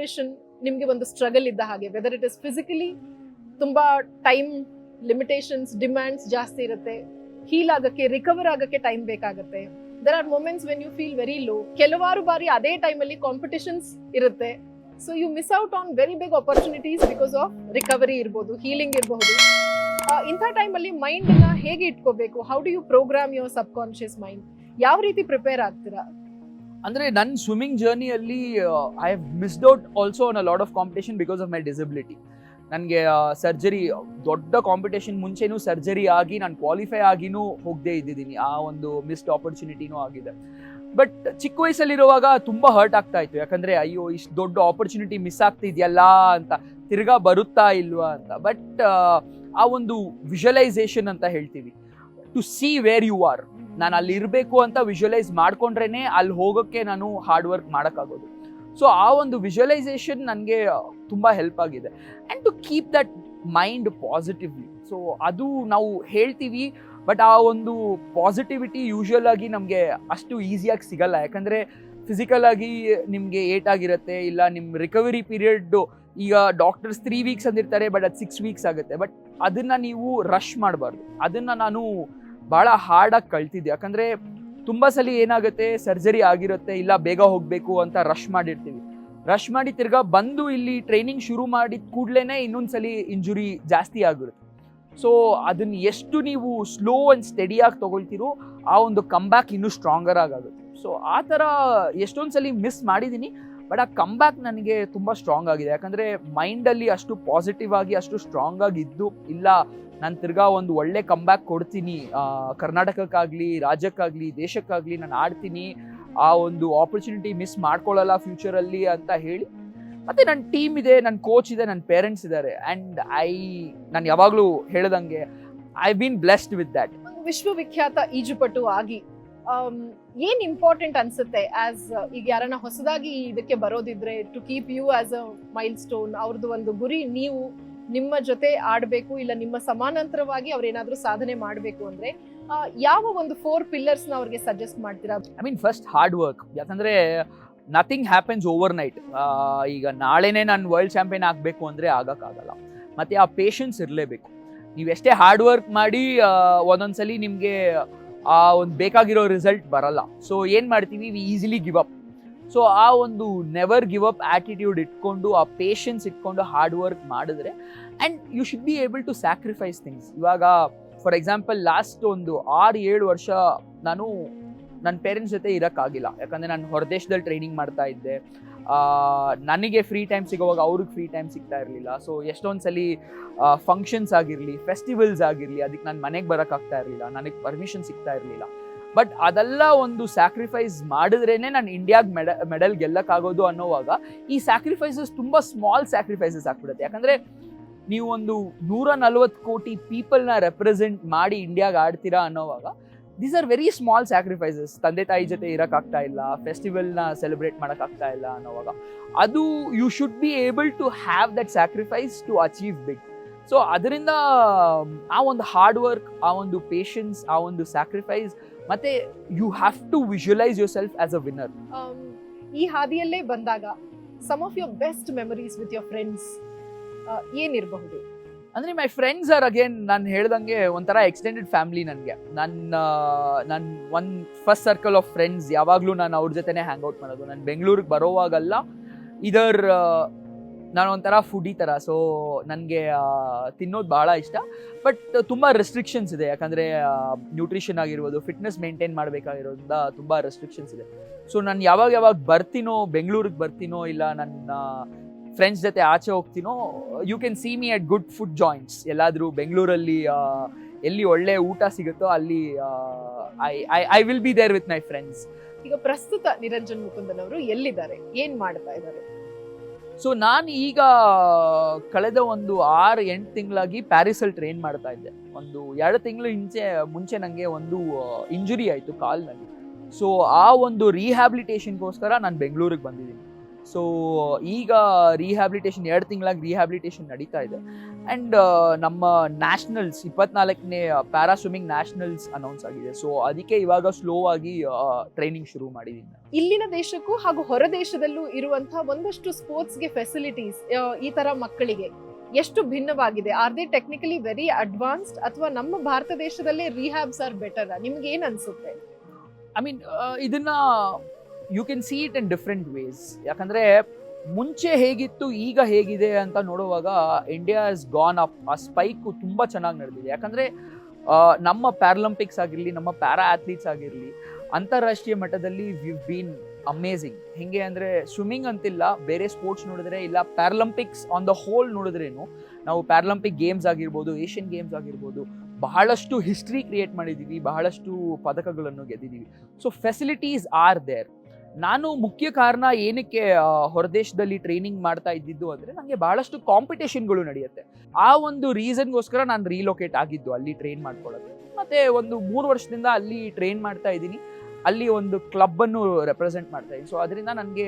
Every ನಿಮಗೆ ಒಂದು struggle ಇದ್ದ ಹಾಗೆ ವೆದರ್ ಇಟ್ ಇಸ್ ಫಿಸಿಕಲಿ ತುಂಬಾ ಟೈಮ್ ಲಿಮಿಟೇಷನ್ಸ್ ಡಿಮ್ಯಾಂಡ್ಸ್ ಜಾಸ್ತಿ ಇರುತ್ತೆ. ಹೀಲ್ ಆಗಕ್ಕೆ ರಿಕವರ್ ಆಗಕ್ಕೆ ಟೈಮ್ ಬೇಕಾಗುತ್ತೆ. There are moments when you feel very low ಕೆಲವಾರು ಬಾರಿ ಅದೇ ಟೈಮಲ್ಲಿ ಕಾಂಪಿಟಿಷನ್ಸ್ ಇರುತ್ತೆ. So you miss out on very big opportunities because of recovery ಇರ್ಬೋದು ಹೀಲಿಂಗ್ ಇರಬಹುದು ಇಂಥ ಟೈಮಲ್ಲಿ ಮೈಂಡ್ನ ಹೇಗೆ ಇಟ್ಕೋಬೇಕು? How do you program your subconscious mind ಯಾವ ರೀತಿ ಪ್ರಿಪೇರ್ ಆಗ್ತೀರಾ? ಅಂದ್ರೆ ನನ್ನ swimming ಜರ್ನಿಯಲ್ಲಿ I have missed out also on a lot of competition because of my disability ನನಗೆ ಸರ್ಜರಿ ದೊಡ್ಡ ಕಾಂಪಿಟೇಷನ್ ಮುಂಚೆನೂ ಸರ್ಜರಿ ಆಗಿ, ನಾನು ಕ್ವಾಲಿಫೈ ಆಗಿನೂ ಹೋಗದೆ ಇದ್ದಿದ್ದೀನಿ ಆ ಒಂದು ಮಿಸ್ಡ್ ಆಪರ್ಚುನಿಟಿನೂ ಆಗಿದೆ. ಬಟ್ ಚಿಕ್ಕ ವಯಸ್ಸಲ್ಲಿರುವಾಗ ತುಂಬ ಹರ್ಟ್ ಆಗ್ತಾ ಇತ್ತು. ಯಾಕಂದರೆ, ಅಯ್ಯೋ, ಇಷ್ಟು ದೊಡ್ಡ ಆಪರ್ಚುನಿಟಿ ಮಿಸ್ ಆಗ್ತಿದೆಯಲ್ಲ ಅಂತ, ತಿರ್ಗಾ ಬರುತ್ತಾ ಇಲ್ವಾ ಅಂತ. ಬಟ್ ಆ ಒಂದು ವಿಜುವಲೈಸೇಷನ್ ಅಂತ ಹೇಳ್ತೀವಿ. To see where you are ನಾನು ಅಲ್ಲಿ ಇರಬೇಕು ಅಂತ ವಿಜುವಲೈಸ್ ಮಾಡ್ಕೊಂಡ್ರೇನೆ ಅಲ್ಲಿ ಹೋಗೋಕ್ಕೆ ನಾನು ಹಾರ್ಡ್ ವರ್ಕ್ ಮಾಡೋಕ್ಕಾಗೋದು. ಸೊ ಆ ಒಂದು ವಿಜುವಲೈಸೇಷನ್ ನನಗೆ ತುಂಬ ಹೆಲ್ಪ್ ಆಗಿದೆ. And to keep that mind positively so ಅದು ನಾವು ಹೇಳ್ತೀವಿ ಬಟ್ ಆ ಒಂದು ಪಾಸಿಟಿವಿಟಿ ಯೂಶುವಲ್ ಆಗಿ ನಮಗೆ ಅಷ್ಟು ಈಸಿಯಾಗಿ ಸಿಗಲ್ಲ. ಯಾಕಂದರೆ ಫಿಸಿಕಲ್ ಆಗಿ ನಿಮಗೆ ಏಟ್ ಆಗಿರುತ್ತೆ, ಇಲ್ಲ ನಿಮ್ಮ ರಿಕವರಿ ಪೀರಿಯಡ್ಡು ಈಗ ಡಾಕ್ಟರ್ಸ್ ತ್ರೀ ವೀಕ್ಸ್ ಅಂದಿರ್ತಾರೆ ಬಟ್ ಅದು ಸಿಕ್ಸ್ ವೀಕ್ಸ್ ಆಗುತ್ತೆ. ಬಟ್ ಅದನ್ನು ನೀವು ರಶ್ ಮಾಡಬಾರ್ದು. ಅದನ್ನು ನಾನು ಭಾಳ ಹಾರ್ಡಾಗಿ ಕಳ್ತಿದ್ದೆ. ಯಾಕಂದರೆ ತುಂಬ ಸಲ ಏನಾಗುತ್ತೆ, ಸರ್ಜರಿ ಆಗಿರುತ್ತೆ, ಇಲ್ಲ ಬೇಗ ಹೋಗಬೇಕು ಅಂತ ರಶ್ ಮಾಡಿರ್ತೀವಿ. ರಶ್ ಮಾಡಿ ತಿರ್ಗಾ ಬಂದು ಇಲ್ಲಿ ಟ್ರೈನಿಂಗ್ ಶುರು ಮಾಡಿದ ಕೂಡಲೇ ಇನ್ನೊಂದು ಸಲ ಇಂಜುರಿ ಜಾಸ್ತಿ ಆಗಿರುತ್ತೆ ಸೊ ಅದನ್ನ ಎಷ್ಟು ನೀವು ಸ್ಲೋ ಆ್ಯಂಡ್ ಸ್ಟಡಿಯಾಗಿ ತೊಗೊಳ್ತೀರೋ ಆ ಒಂದು ಕಂಬ್ಯಾಕ್ ಇನ್ನೂ ಸ್ಟ್ರಾಂಗರ್ ಆಗುತ್ತೆ ಸೊ ಆ ಥರ ಎಷ್ಟೊಂದು ಸಲ ಮಿಸ್ ಮಾಡಿದ್ದೀನಿ ಬಟ್ ಆ ಕಂಬ್ಯಾಕ್ ನನಗೆ ತುಂಬ ಸ್ಟ್ರಾಂಗ್ ಆಗಿದೆ. ಯಾಕಂದರೆ ಮೈಂಡಲ್ಲಿ ಅಷ್ಟು ಪಾಸಿಟಿವ್ ಆಗಿ, ಅಷ್ಟು ಸ್ಟ್ರಾಂಗ್ ಆಗಿದ್ದು ಇಲ್ಲ ನಾನು ತಿರ್ಗಾ ಒಂದು ಒಳ್ಳೆ ಕಂಬ್ಯಾಕ್ ಕೊಡ್ತೀನಿ. ಕರ್ನಾಟಕಕ್ಕಾಗಲಿ, ರಾಜ್ಯಕ್ಕಾಗಲಿ, ದೇಶಕ್ಕಾಗಲಿ ನಾನು ಆಡ್ತೀನಿ. ಆ ಒಂದು ಆಪರ್ಚುನಿಟಿ ಮಿಸ್ ಮಾಡ್ಕೊಳ್ಳಲ್ಲ ಫ್ಯೂಚರಲ್ಲಿ ಅಂತ ಹೇಳಿ. ಮತ್ತು ನನ್ನ ಟೀಮ್ ಇದೆ ನನ್ನ ಕೋಚ್ ಇದೆ ನನ್ನ ಪೇರೆಂಟ್ಸ್ ಇದ್ದಾರೆ ಆ್ಯಂಡ್ ಐ ನಾನು ಯಾವಾಗಲೂ ಹೇಳ್ದಂಗೆ I been blessed with that ವಿಶ್ವವಿಖ್ಯಾತ ಈಜುಪಟು ಆಗಿ ಏನು ಏನ್ ಇಂಪಾರ್ಟೆಂಟ್ ಅನ್ಸುತ್ತೆ ಆಸ್ ಈಗ ಯಾರನ್ನ ಹೊಸದಾಗಿ ಇದಕ್ಕೆ ಬರೋದಿದ್ರೆ to keep you as a milestone ಅವ್ರದ್ದು ಒಂದು ಗುರಿ ನೀವು ನಿಮ್ಮ ಜೊತೆ ಆಡಬೇಕು ಇಲ್ಲ ನಿಮ್ಮ ಸಮಾನಾಂತರವಾಗಿ ಅವರೇನಾದರೂ ಸಾಧನೆ ಮಾಡಬೇಕು ಅಂದ್ರೆ ಯಾವ ಒಂದು ಫೋರ್ ಪಿಲ್ಲರ್ಸ್ನ ಅವ್ರಿಗೆ ಸಜೆಸ್ಟ್ ಮಾಡ್ತೀರಾ? I mean first hard work ಯಾಕಂದರೆ ನಥಿಂಗ್ ಹ್ಯಾಪನ್ಸ್ ಓವರ್ ನೈಟ್ ಈಗ ನಾಳೆನೇ ನಾನು ವರ್ಲ್ಡ್ ಚಾಂಪಿಯನ್ ಆಗಬೇಕು ಅಂದರೆ ಆಗೋಕ್ಕಾಗಲ್ಲ. ಮತ್ತು ಆ ಪೇಷನ್ಸ್ ಇರಲೇಬೇಕು. ನೀವು ಎಷ್ಟೇ ಹಾರ್ಡ್ ವರ್ಕ್ ಮಾಡಿ ಒಂದೊಂದ್ಸಲಿ ನಿಮಗೆ ಆ ಒಂದು ಬೇಕಾಗಿರೋ ರಿಸಲ್ಟ್ ಬರಲ್ಲ. ಸೊ ಏನು ಮಾಡ್ತೀವಿ? We easily give up so ಆ ಒಂದು ನೆವರ್ ಗಿವ್ ಅಪ್ ಆ್ಯಟಿಟ್ಯೂಡ್ ಇಟ್ಕೊಂಡು, ಆ ಪೇಷನ್ಸ್ ಇಟ್ಕೊಂಡು ಹಾರ್ಡ್ ವರ್ಕ್ ಮಾಡಿದ್ರೆ and you should be able to sacrifice things ಇವಾಗ ಫಾರ್ ಎಕ್ಸಾಂಪಲ್ ಲಾಸ್ಟ್ ಒಂದು ಆರು, ಏಳು ವರ್ಷ ನಾನು ನನ್ನ ಪೇರೆಂಟ್ಸ್ ಜೊತೆ ಇರೋಕ್ಕಾಗಿಲ್ಲ. ಯಾಕಂದರೆ ನಾನು ಹೊರದೇಶದಲ್ಲಿ ಟ್ರೈನಿಂಗ್ ಮಾಡ್ತಾ ಇದ್ದೆ. ನನಗೆ ಫ್ರೀ ಟೈಮ್ ಸಿಗೋವಾಗ ಅವ್ರಿಗೆ ಫ್ರೀ ಟೈಮ್ ಸಿಗ್ತಾ ಇರಲಿಲ್ಲ. ಸೊ ಎಷ್ಟೊಂದು ಸಲ ಫಂಕ್ಷನ್ಸ್ ಆಗಿರಲಿ ಫೆಸ್ಟಿವಲ್ಸ್ ಆಗಿರಲಿ, ಅದಕ್ಕೆ ನಾನು ಮನೆಗೆ ಬರೋಕ್ಕಾಗ್ತಾ ಇರಲಿಲ್ಲ. ನನಗೆ ಪರ್ಮಿಷನ್ ಸಿಗ್ತಾ ಇರಲಿಲ್ಲ. ಬಟ್ ಅದೆಲ್ಲ ಒಂದು ಸ್ಯಾಕ್ರಿಫೈಸ್ ಮಾಡಿದ್ರೇನೆ ನಾನು ಇಂಡಿಯಾಗೆ ಮೆಡ ಮೆಡಲ್ ಗೆಲ್ಲಕ್ಕಾಗೋದು ಅನ್ನೋವಾಗ ಈ ಸ್ಯಾಕ್ರಿಫೈಸಸ್ ತುಂಬ ಸ್ಮಾಲ್ ಸ್ಯಾಕ್ರಿಫೈಸಸ್ ಆಗ್ಬಿಡುತ್ತೆ. ಯಾಕಂದರೆ ನೀವು ಒಂದು ನೂರ ನಲ್ವತ್ತು ಕೋಟಿ ಪೀಪಲ್ನ ರೆಪ್ರೆಸೆಂಟ್ ಮಾಡಿ ಇಂಡಿಯಾಗೆ ಆಡ್ತೀರಾ ಅನ್ನೋವಾಗ these are very small sacrifices ತಂದೆ ತಾಯಿ ಜೊತೆ ಇರೋಕ್ಕಾಗ್ತಾ ಇಲ್ಲ ಫೆಸ್ಟಿವಲ್ನ ಸೆಲೆಬ್ರೇಟ್ ಮಾಡೋಕ್ಕಾಗ್ತಾ ಇಲ್ಲ ಅನ್ನೋವಾಗ. ಅದು you should be able to have that sacrifice to achieve big so ಅದರಿಂದ ಆ ಒಂದು ಹಾರ್ಡ್ ವರ್ಕ್ ಆ ಒಂದು ಪೇಷನ್ಸ್ ಆ ಒಂದು ಸ್ಯಾಕ್ರಿಫೈಸ್ ಮತ್ತೆ you have to visualise yourself as a winner ಈ ಹಾದಿಯಲ್ಲೇ ಬಂದಾಗ some of your best memories with your friends ಏನಿರಬಹುದು? ಅಂದರೆ ಮೈ ಫ್ರೆಂಡ್ಸ್ ಆರ್ ಅಗೇನ್ ನಾನು ಹೇಳ್ದಂಗೆ ಒಂಥರ ಎಕ್ಸ್ಟೆಂಡೆಡ್ ಫ್ಯಾಮಿಲಿ ನನಗೆ. ನನ್ನ ನನ್ನ one first circle of friends ಯಾವಾಗಲೂ ನಾನು ಅವ್ರ ಜೊತೆನೇ ಹ್ಯಾಂಗ್ ಔಟ್ ಮಾಡೋದು. ನಾನು ಬೆಂಗಳೂರಿಗೆ ಬರೋವಾಗಲ್ಲ ಇದರ್ ನಾನು ಒಂಥರ ಫುಡಿ ಥರ ಸೊ ನನಗೆ ತಿನ್ನೋದು ಭಾಳ ಇಷ್ಟ. ಬಟ್ ತುಂಬ ರೆಸ್ಟ್ರಿಕ್ಷನ್ಸ್ ಇದೆ, ಯಾಕಂದರೆ ನ್ಯೂಟ್ರಿಷನ್ ಆಗಿರ್ಬೋದು ಫಿಟ್ನೆಸ್ ಮೇಂಟೈನ್ ಮಾಡಬೇಕಾಗಿರೋದ್ರಿಂದ ತುಂಬ ರೆಸ್ಟ್ರಿಕ್ಷನ್ಸ್ ಇದೆ. ಸೊ ನಾನು ಯಾವಾಗ ಯಾವಾಗ ಬರ್ತೀನೋ, ಬೆಂಗಳೂರಿಗೆ ಬರ್ತೀನೋ, ಇಲ್ಲ ನನ್ನ ಫ್ರೆಂಡ್ಸ್ ಜೊತೆ ಆಚೆ ಹೋಗ್ತೀನೋ you can see me at good food joints ಎಲ್ಲಾದರೂ ಬೆಂಗಳೂರಲ್ಲಿ ಎಲ್ಲಿ ಒಳ್ಳೆ ಊಟ ಸಿಗುತ್ತೋ ಅಲ್ಲಿ I I I will be there with my friends ಈಗ ಪ್ರಸ್ತುತ ನಿರಂಜನ್ ಮುಕುಂದನ್ ಅವರು ಎಲ್ಲಿದ್ದಾರೆ? ಏನ್ ಮಾಡ್ತಾ ಇದ್ದಾರೆ? ಸೊ ನಾನು ಈಗ ಕಳೆದ ಒಂದು ಆರು, ಎಂಟು ತಿಂಗಳಾಗಿ ಪ್ಯಾರಿಸಲ್ಲಿ ಟ್ರೈನ್ ಮಾಡ್ತಾ ಇದ್ದೆ. ಒಂದು ಎರಡು ತಿಂಗಳು ಹಿಂಚೆ, ಮುಂಚೆ ನನಗೆ ಒಂದು ಇಂಜುರಿ ಆಯಿತು ಕಾಲ್ನಲ್ಲಿ. ಸೊ ಆ ಒಂದು ರಿಹ್ಯಾಬಿಲಿಟೇಷನ್ಗೋಸ್ಕರ ನಾನು ಬೆಂಗಳೂರಿಗೆ ಬಂದಿದ್ದೀನಿ. ಸೊ ಈಗ ರಿಹ್ಯಾಬಿಲಿಟೇಷನ್ ಎರಡು ತಿಂಗಳಾಗಿ ರಿಹ್ಯಾಬಿಲಿಟೇಷನ್ ನಡೀತಾ ಇದೆ. ಆ್ಯಂಡ್ ನಮ್ಮ ನ್ಯಾಷನಲ್ಸ್ ಇಪ್ಪತ್ನಾಲ್ಕನೇ ಪ್ಯಾರಾ ಸ್ವಿಮ್ಮಿಂಗ್ ನ್ಯಾಷನಲ್ಸ್ ಅನೌನ್ಸ್ ಆಗಿದೆ. ಸೊ ಅದಕ್ಕೆ ಇವಾಗ ಸ್ಲೋ ಆಗಿ ಟ್ರೈನಿಂಗ್ ಶುರು ಮಾಡಿದ್ದೀನಿ ಇಲ್ಲಿನ ದೇಶಕ್ಕೂ ಹಾಗೂ ಹೊರ ದೇಶದಲ್ಲೂ ಇರುವಂತಹ ಒಂದಷ್ಟು ಸ್ಪೋರ್ಟ್ಸ್ಗೆ ಫೆಸಿಲಿಟೀಸ್ ಈ ತರ ಮಕ್ಕಳಿಗೆ ಎಷ್ಟು ಭಿನ್ನವಾಗಿದೆ? Are they technically very advanced ಅಥವಾ ನಮ್ಮ ಭಾರತ ದೇಶದಲ್ಲೇ ರಿಹ್ಯಾಬ್ಸ್ ಆರ್ ಬೆಟರ್ ನಿಮ್ಗೆ ಏನ್ ಅನ್ಸುತ್ತೆ? ಐ ಮೀನ್ ಇದನ್ನ you can see it in different ways ಯಾಕಂದ್ರೆ ಮುಂಚೆ ಹೇಗಿತ್ತು, ಈಗ ಹೇಗಿದೆ ಅಂತ ನೋಡುವಾಗ ಇಂಡಿಯಾ ಇಸ್ ಗಾನ್ ಅಪ್ ಆ ಸ್ಪೈಕು ತುಂಬ ಚೆನ್ನಾಗಿ ನಡೆದಿದೆ. ಯಾಕಂದ್ರೆ ನಮ್ಮ ಪ್ಯಾರಲಂಪಿಕ್ಸ್ ಆಗಿರಲಿ, ನಮ್ಮ ಪ್ಯಾರಾ ಅಥ್ಲೀಟ್ಸ್ ಆಗಿರಲಿ, ಅಂತಾರಾಷ್ಟ್ರೀಯ ಮಟ್ಟದಲ್ಲಿ ವಿ ಬೀನ್ ಅಮೇಝಿಂಗ್ ಹೆಂಗೆ ಅಂದರೆ ಸ್ವಿಮ್ಮಿಂಗ್ ಅಂತಿಲ್ಲ, ಬೇರೆ ಸ್ಪೋರ್ಟ್ಸ್ ನೋಡಿದ್ರೆ ಇಲ್ಲ ಪ್ಯಾರಲಂಪಿಕ್ಸ್ ಆನ್ ದ ಹೋಲ್ ನೋಡಿದ್ರೇನು, ನಾವು ಪ್ಯಾರಲಂಪಿಕ್ ಗೇಮ್ಸ್ ಆಗಿರ್ಬೋದು ಏಷ್ಯನ್ ಗೇಮ್ಸ್ ಆಗಿರ್ಬೋದು, ಬಹಳಷ್ಟು ಹಿಸ್ಟ್ರಿ ಕ್ರಿಯೇಟ್ ಮಾಡಿದ್ದೀವಿ ಬಹಳಷ್ಟು ಪದಕಗಳನ್ನು ಗೆದ್ದಿದ್ದೀವಿ ಸೊ ಫೆಸಿಲಿಟೀಸ್ ಆರ್ ದೇರ್ ನಾನು ಮುಖ್ಯ ಕಾರಣ ಏನಕ್ಕೆ ಹೊರದೇಶದಲ್ಲಿ ಟ್ರೈನಿಂಗ್ ಮಾಡ್ತಾ ಇದ್ದಿದ್ದು ಅಂದರೆ ನನಗೆ ಭಾಳಷ್ಟು ಕಾಂಪಿಟೇಷನ್ಗಳು ನಡೆಯುತ್ತೆ. ಆ ಒಂದು ರೀಸನ್ಗೋಸ್ಕರ ನಾನು ರೀಲೊಕೇಟ್ ಆಗಿದ್ದು ಅಲ್ಲಿ ಟ್ರೈನ್ ಮಾಡ್ಕೊಳ್ಳೋದು. ಮತ್ತು ಒಂದು ಮೂರು ವರ್ಷದಿಂದ ಅಲ್ಲಿ ಟ್ರೈನ್ ಮಾಡ್ತಾ ಇದ್ದೀನಿ. ಅಲ್ಲಿ ಒಂದು ಕ್ಲಬ್ ಅನ್ನು ರೆಪ್ರೆಸೆಂಟ್ ಮಾಡ್ತಾ ಇದ್ದೀನಿ. ಸೊ ಅದರಿಂದ ನನಗೆ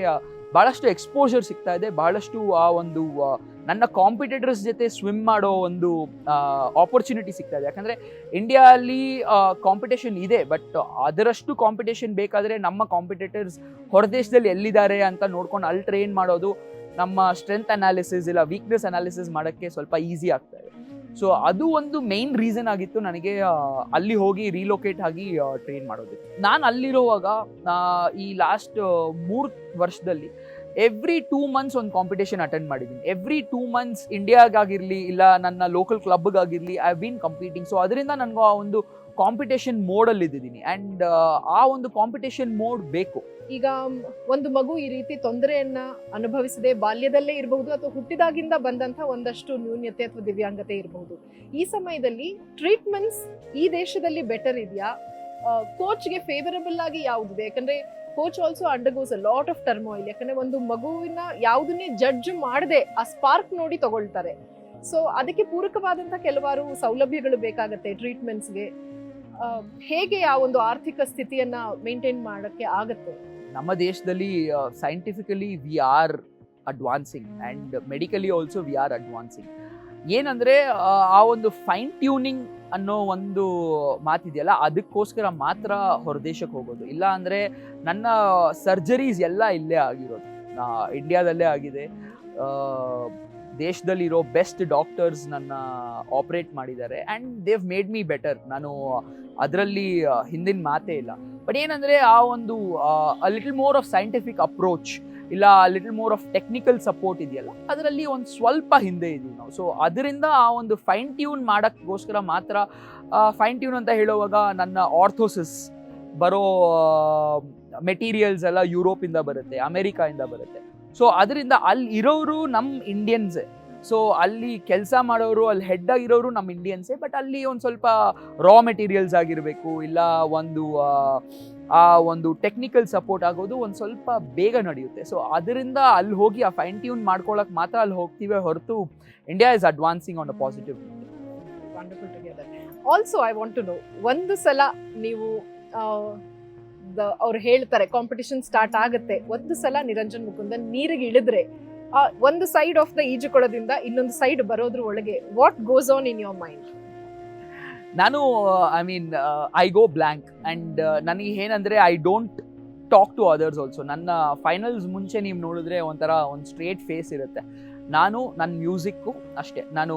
ಭಾಳಷ್ಟು ಎಕ್ಸ್ಪೋಜರ್ ಸಿಗ್ತಾ ಇದೆ. ಭಾಳಷ್ಟು ಆ, ಒಂದು ನನ್ನ ಕಾಂಪಿಟೇಟರ್ಸ್ ಜೊತೆ ಸ್ವಿಮ್ ಮಾಡೋ ಒಂದು ಆಪರ್ಚುನಿಟಿ ಸಿಗ್ತಾ ಇದೆ. ಯಾಕಂದರೆ ಇಂಡಿಯಾದಲ್ಲಿ ಕಾಂಪಿಟೇಷನ್ ಇದೆ. ಬಟ್ ಅದರಷ್ಟು ಕಾಂಪಿಟೇಷನ್ ಬೇಕಾದರೆ ನಮ್ಮ ಕಾಂಪಿಟೇಟರ್ಸ್ ಹೊರದೇಶದಲ್ಲಿ ಎಲ್ಲಿದ್ದಾರೆ ಅಂತ ನೋಡ್ಕೊಂಡು ಅಲ್ಲಿ ಟ್ರೈನ್ ಮಾಡೋದು ನಮ್ಮ ಸ್ಟ್ರೆಂತ್ ಅನಾಲಿಸಿಸ್ ಇಲ್ಲ ವೀಕ್ನೆಸ್ ಅನಾಲಿಸಿಸ್ ಮಾಡೋಕ್ಕೆ ಸ್ವಲ್ಪ ಈಸಿ ಆಗ್ತಾ ಇದೆ. ಸೊ ಅದು ಒಂದು ಮೇನ್ ರೀಸನ್ ಆಗಿತ್ತು ನನಗೆ ಅಲ್ಲಿ ಹೋಗಿ ರೀಲೊಕೇಟ್ ಆಗಿ ಟ್ರೈನ್ ಮಾಡೋದಕ್ಕೆ ನಾನು ಅಲ್ಲಿರುವಾಗ ಈ ಲಾಸ್ಟ್ ಮೂರು ವರ್ಷದಲ್ಲಿ ಎವ್ರಿ ಟೂ ಮಂತ್ಸ್ ಒಂದು ಕಾಂಪಿಟೇಷನ್ ಅಟೆಂಡ್ ಮಾಡಿದ್ದೀನಿ. ಎವ್ರಿ ಟೂ ಮಂತ್ಸ್ ಇಂಡಿಯಾಗಾಗಿರಲಿ ಇಲ್ಲ ನನ್ನ ಲೋಕಲ್ ಕ್ಲಬ್ಗಾಗಿರಲಿ ಐ ಬೀನ್ ಕಂಪೀಟಿಂಗ್ ಸೊ ಅದರಿಂದ ನನಗೂ ಆ ಒಂದು ಕಾಂಪಿಟೇಷನ್ ಮೋಡಲ್ಲಿ ಇದ್ದಿದ್ದೀನಿ ಆ್ಯಂಡ್ ಆ ಒಂದು ಕಾಂಪಿಟೇಷನ್ ಮೋಡ್ ಬೇಕು. ಈಗ ಒಂದು ಮಗು ಈ ರೀತಿ ತೊಂದರೆಯನ್ನ ಅನುಭವಿಸದೆ ಬಾಲ್ಯದಲ್ಲೇ ಇರಬಹುದು ಅಥವಾ ಹುಟ್ಟಿದಾಗಿಂದ ಬಂದಂತ ಒಂದಷ್ಟು ನ್ಯೂನ್ಯತೆ ಅಥವಾ ದಿವ್ಯಾಂಗತೆ ಇರಬಹುದು. ಈ ಸಮಯದಲ್ಲಿ ಟ್ರೀಟ್ಮೆಂಟ್ಸ್ ಈ ದೇಶದಲ್ಲಿ ಬೆಟರ್ ಇದೆಯಾ? ಕೋಚ್ಗೆ ಫೇವರಬಲ್ ಆಗಿ ಯಾವುದಿದೆ? ಯಾಕಂದ್ರೆ coach also undergoes a lot of turmoil ಯಾಕಂದ್ರೆ ಒಂದು ಮಗುವಿನ ಯಾವುದನ್ನೇ ಜಡ್ಜ್ ಮಾಡದೆ ಆ ಸ್ಪಾರ್ಕ್ ನೋಡಿ ತಗೊಳ್ತಾರೆ. ಸೊ ಅದಕ್ಕೆ ಪೂರಕವಾದಂತ ಕೆಲವಾರು ಸೌಲಭ್ಯಗಳು ಬೇಕಾಗತ್ತೆ ಟ್ರೀಟ್ಮೆಂಟ್ಸ್ಗೆ ಹೇಗೆ ಆ ಒಂದು ಆರ್ಥಿಕ ಸ್ಥಿತಿಯನ್ನ ಮೇಂಟೈನ್ ಮಾಡೋಕ್ಕೆ ಆಗತ್ತೆ? ನಮ್ಮ ದೇಶದಲ್ಲಿ scientifically we are advancing and medically also we are advancing ಏನಂದರೆ, ಆ ಒಂದು ಫೈನ್ ಟ್ಯೂನಿಂಗ್ ಅನ್ನೋ ಒಂದು ಮಾತಿದೆಯಲ್ಲ, ಅದಕ್ಕೋಸ್ಕರ ಮಾತ್ರ ಹೊರದೇಶಕ್ಕೆ ಹೋಗೋದು. ಇಲ್ಲ ಅಂದರೆ ನನ್ನ ಸರ್ಜರೀಸ್ ಎಲ್ಲ ಇಲ್ಲೇ ಆಗಿರೋದು. ಇಂಡಿಯಾದಲ್ಲೇ ಆಗಿದೆ. ದೇಶದಲ್ಲಿರೋ ಬೆಸ್ಟ್ ಡಾಕ್ಟರ್ಸ್ ನನ್ನ ಆಪ್ರೇಟ್ ಮಾಡಿದ್ದಾರೆ and they made me better ನಾನು ಅದರಲ್ಲಿ ಹಿಂದಿನ ಮಾತೇ ಇಲ್ಲ. ಬಟ್ ಏನಂದರೆ ಆ ಒಂದು little more of scientific approach ಇಲ್ಲ little more of technical support ಇದೆಯಲ್ಲ, ಅದರಲ್ಲಿ ಒಂದು ಸ್ವಲ್ಪ ಹಿಂದೆ ಇದೀವಿ ನಾವು. ಸೊ ಅದರಿಂದ ಆ ಒಂದು ಫೈನ್ ಟ್ಯೂನ್ ಮಾಡೋಕ್ಕೋಸ್ಕರ ಮಾತ್ರ ಫೈನ್ ಟ್ಯೂನ್ ಅಂತ ಹೇಳುವಾಗ ನನ್ನ ಆರ್ಥೋಸಿಸ್ ಬರೋ ಮೆಟೀರಿಯಲ್ಸ್ ಎಲ್ಲ ಯುರೋಪಿಂದ ಬರುತ್ತೆ ಅಮೆರಿಕಾಯಿಂದ ಬರುತ್ತೆ. ಸೊ ಅದರಿಂದ ಅಲ್ಲಿ ಇರೋರು ನಮ್ಮ ಇಂಡಿಯನ್ಸೇ ಸೊ ಅಲ್ಲಿ ಕೆಲಸ ಮಾಡೋರು ಅಲ್ಲಿ ಹೆಡ್ ಆಗಿರೋರು ನಮ್ಮ ಇಂಡಿಯನ್ಸೇ ಬಟ್ ಅಲ್ಲಿ ಒಂದು ಸ್ವಲ್ಪ ರಾ ಮೆಟೀರಿಯಲ್ಸ್ ಆಗಿರಬೇಕು ಇಲ್ಲ ಒಂದು ಆ, ಒಂದು ಟೆಕ್ನಿಕಲ್ ಸಪೋರ್ಟ್ ಆಗೋದು ಒಂದು ಸ್ವಲ್ಪ ಬೇಗ ನಡೆಯುತ್ತೆ. ಸೊ ಅದರಿಂದ ಅಲ್ಲಿ ಹೋಗಿ ಆ ಫೈನ್ ಟ್ಯೂನ್ ಮಾಡ್ಕೊಳ್ಳೋಕೆ ಮಾತ್ರ ಅಲ್ಲಿ ಹೋಗ್ತೀವಿ ಹೊರತು India is advancing on a positive also I want to know ಒಂದು ಸಲ ನೀವು ಅವ್ರು ಹೇಳ್ತಾರೆ ಕಾಂಪಿಟಿಷನ್ ಸ್ಟಾರ್ಟ್ ಆಗುತ್ತೆ. ಒಂದು ಸಲ ನಿರಂಜನ್ ಮುಕುಂದನ್ ನೀರಿಗೆ ಇಳಿದ್ರೆ ಒಂದು ಸೈಡ್ ಆಫ್ ದ ಈಜುಕೊಳದಿಂದ ಇನ್ನೊಂದು ಸೈಡ್ ಬರೋದ್ರ ಒಳಗೆ what goes on in your mind ನಾನು I mean I go blank and ನನಗೆ ಏನಂದರೆ I don't talk to others also ನನ್ನ ಫೈನಲ್ಸ್ ಮುಂಚೆ ನೀವು ನೋಡಿದ್ರೆ ಒಂಥರ ಒಂದು ಸ್ಟ್ರೇಟ್ ಫೇಸ್ ಇರುತ್ತೆ. ನಾನು ನನ್ನ ಮ್ಯೂಸಿಕ್ಕು ಅಷ್ಟೇ. ನಾನು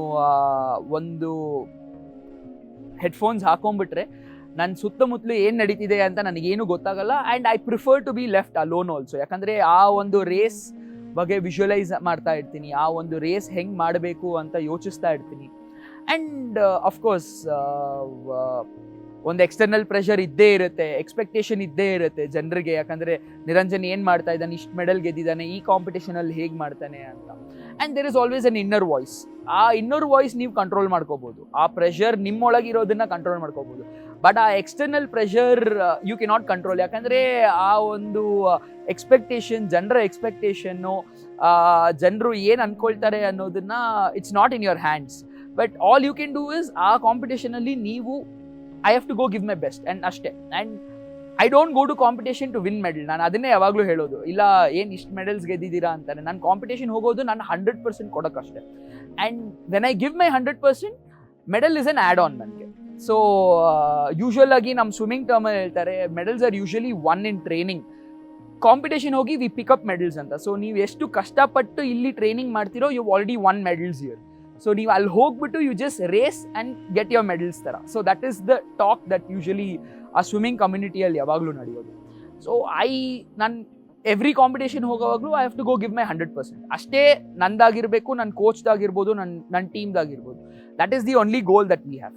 ಒಂದು ಹೆಡ್ಫೋನ್ಸ್ ಹಾಕೊಂಡ್ಬಿಟ್ರೆ ನನ್ನ ಸುತ್ತಮುತ್ತಲು ಏನು ನಡೀತಿದೆ ಅಂತ ನನಗೇನು ಗೊತ್ತಾಗಲ್ಲ and I prefer to be left alone also ಯಾಕಂದರೆ ಆ ಒಂದು ರೇಸ್ ಬಗ್ಗೆ ವಿಜುವಲೈಸ್ ಮಾಡ್ತಾ ಇರ್ತೀನಿ. ಆ ಒಂದು ರೇಸ್ ಹೆಂಗೆ ಮಾಡಬೇಕು ಅಂತ ಯೋಚಿಸ್ತಾ ಇರ್ತೀನಿ. ಆ್ಯಂಡ್ ಅಫ್ಕೋರ್ಸ್ ಒಂದು ಎಕ್ಸ್ಟರ್ನಲ್ ಪ್ರೆಷರ್ ಇದ್ದೇ ಇರುತ್ತೆ ಎಕ್ಸ್ಪೆಕ್ಟೇಷನ್ ಇದ್ದೇ ಇರುತ್ತೆ ಜನರಿಗೆ. ಯಾಕಂದರೆ ನಿರಂಜನ್ ಏನು ಮಾಡ್ತಾ ಇದ್ದಾನೆ, ಇಷ್ಟು ಮೆಡಲ್ ಗೆದ್ದಿದ್ದಾನೆ, ಈ ಕಾಂಪಿಟೇಷನಲ್ಲಿ ಹೇಗೆ ಮಾಡ್ತಾನೆ ಅಂತ. And there is always an inner voice ಆ ಇನ್ನರ್ ವಾಯ್ಸ್ ನೀವು ಕಂಟ್ರೋಲ್ ಮಾಡ್ಕೋಬೋದು. ಆ ಪ್ರೆಷರ್ ನಿಮ್ಮೊಳಗಿರೋದನ್ನು ಕಂಟ್ರೋಲ್ ಮಾಡ್ಕೋಬೋದು. ಬಟ್ ಆ external pressure you can not control ಯಾಕಂದರೆ ಆ ಒಂದು ಎಕ್ಸ್ಪೆಕ್ಟೇಷನ್ ಜನರ ಎಕ್ಸ್ಪೆಕ್ಟೇಷನ್ನು ಜನರು ಏನು ಅಂದ್ಕೊಳ್ತಾರೆ ಅನ್ನೋದನ್ನ it's not in your hands but all you can do is ಆ ಕಾಂಪಿಟೇಷನಲ್ಲಿ ನೀವು I have to go give my best and ಅಷ್ಟೇ. And I don't go to competition to win medal ನಾನು ಅದನ್ನೇ ಯಾವಾಗಲೂ ಹೇಳೋದು. ಇಲ್ಲ, ಏನು ಇಷ್ಟು ಮೆಡಲ್ಸ್ ಗೆದ್ದಿದ್ದೀರಾ ಅಂತಾರೆ. ನಾನು ಕಾಂಪಿಟೇಷನ್ ಹೋಗೋದು ನಾನು hundred percent ಕೊಡೋಕ್ಕಷ್ಟೇ. And when I give my hundred percent medal is an add on ನನಗೆ ಸೊ ಯೂಶ್ವಲ್ ಆಗಿ ನಮ್ಮ ಸ್ವಿಮ್ಮಿಂಗ್ ಟರ್ಮಲ್ಲಿ ಹೇಳ್ತಾರೆ medals are usually won in training competition ಹೋಗಿ ವಿ ಪಿಕಪ್ ಮೆಡಲ್ಸ್ ಅಂತ. ಸೊ ನೀವು ಎಷ್ಟು ಕಷ್ಟಪಟ್ಟು ಇಲ್ಲಿ ಟ್ರೈನಿಂಗ್ ಮಾಡ್ತಿರೋ you already won medals here so ನೀವು ಅಲ್ಲಿ ಹೋಗ್ಬಿಟ್ಟು you just race and get your medals ಥರ so that is the talk that usually ಆ ಸ್ವಿಮ್ಮಿಂಗ್ ಕಮ್ಯುನಿಟಿಯಲ್ಲಿ ಯಾವಾಗಲೂ ನಡೆಯೋದು. ಸೊ ಐ ನನ್ನ every competition ಹೋಗೋವಾಗಲೂ I have to go give my hundred percent ಅಷ್ಟೇ ನಂದಾಗಿರಬೇಕು ನನ್ನ ಕೋಚ್ದಾಗಿರ್ಬೋದು ನನ್ನ ನನ್ನ ಟೀಮ್ದಾಗಿರ್ಬೋದು that is the only goal that we have